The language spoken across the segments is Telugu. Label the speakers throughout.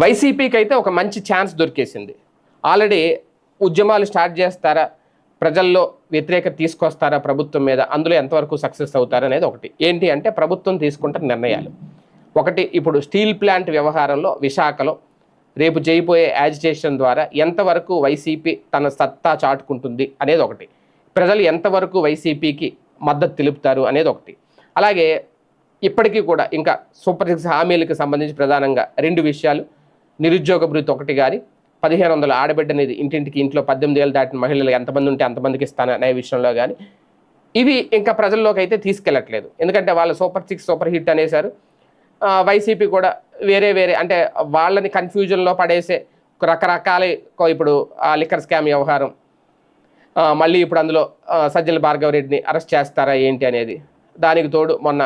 Speaker 1: వైసీపీకి అయితే ఒక మంచి ఛాన్స్ దొరికేసింది. ఆల్రెడీ ఉద్యమాలు స్టార్ట్ చేస్తారా ప్రజల్లో వ్యతిరేకత తీసుకొస్తారా ప్రభుత్వం మీద అందులో ఎంతవరకు సక్సెస్ అవుతారు అనేది ఒకటి. ఏంటి అంటే ప్రభుత్వం తీసుకుంటున్న నిర్ణయాలు. ఒకటి ఇప్పుడు స్టీల్ ప్లాంట్ వ్యవహారంలో విశాఖలో రేపు చేయబోయే యాజిటేషన్ ద్వారా ఎంతవరకు వైసీపీ తన సత్తా చాటుకుంటుంది అనేది ఒకటి. ప్రజలు ఎంతవరకు వైసీపీకి మద్దతు తెలుపుతారు అనేది ఒకటి. అలాగే ఇప్పటికీ కూడా ఇంకా సూపర్ సిక్స్ హామీలకు సంబంధించి ప్రధానంగా రెండు విషయాలు. నిరుద్యోగ భృతి ఒకటి కానీ పదిహేను వందల ఆడబిడ్డ అనేది ఇంటింటికి ఇంట్లో పద్దెనిమిది ఏళ్ళు దాటిన మహిళలు ఎంతమంది ఉంటే అంతమందికి ఇస్తాను అనే విషయంలో కానీ ఇవి ఇంకా ప్రజల్లోకి అయితే తీసుకెళ్ళట్లేదు. ఎందుకంటే వాళ్ళు సూపర్ సిక్స్ సూపర్ హిట్ అనేసారు వైసీపీ కూడా వేరే వేరే అంటే వాళ్ళని కన్ఫ్యూజన్లో పడేసే రకరకాల ఇప్పుడు ఆ లిక్కర్ స్కామ్ వ్యవహారం మళ్ళీ ఇప్పుడు అందులో సజ్జల భార్గవరెడ్డిని అరెస్ట్ చేస్తారా ఏంటి అనేది దానికి తోడు మొన్న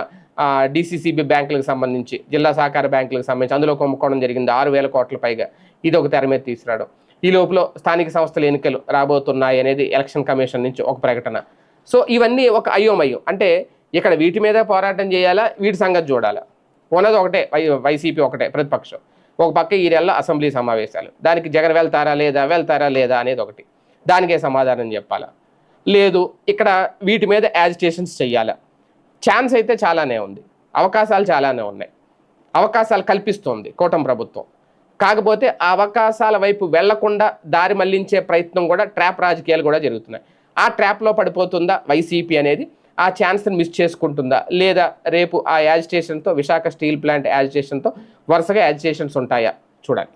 Speaker 1: డిసిసిబి బ్యాంకులకు సంబంధించి జిల్లా సహకార బ్యాంకులకు సంబంధించి అందులో కుంభకోణం జరిగింది. ఆరు వేల కోట్ల పైగా ఇది ఒక తెర మీద తీసుకురావడం. ఈ లోపల స్థానిక సంస్థల ఎన్నికలు రాబోతున్నాయి అనేది ఎలక్షన్ కమిషన్ నుంచి ఒక ప్రకటన. సో ఇవన్నీ ఒక అయోమయం. అంటే ఇక్కడ వీటి మీద పోరాటం చేయాలా? వీటి సంగతి చూడాలా? ఉన్నది ఒకటే వై వైసీపీ ఒకటే ప్రతిపక్షం. ఒక పక్క ఈ నెలలో అసెంబ్లీ సమావేశాలు. దానికి జగన్ వెళ్తారా లేదా వెళ్తారా లేదా అనేది ఒకటి. దానికే సమాధానం చెప్పాలా? లేదు ఇక్కడ వీటి మీద యాజిటేషన్స్ చేయాలా ఛాన్స్ అయితే చాలానే ఉంది. అవకాశాలు చాలానే ఉన్నాయి. అవకాశాలు కల్పిస్తోంది కూటమి ప్రభుత్వం. కాకపోతే ఆ అవకాశాల వైపు వెళ్ళకుండా దారి మళ్ళించే ప్రయత్నం కూడా ట్రాప్ రాజకీయాలు కూడా జరుగుతున్నాయి. ఆ ట్రాప్లో పడిపోతుందా వైసీపీ అనేది? ఆ ఛాన్స్ని మిస్ చేసుకుంటుందా? లేదా రేపు ఆ యాజిటేషన్తో విశాఖ స్టీల్ ప్లాంట్ యాజిటేషన్తో వరుసగా యాజిటేషన్స్ ఉంటాయా? చూడాలి.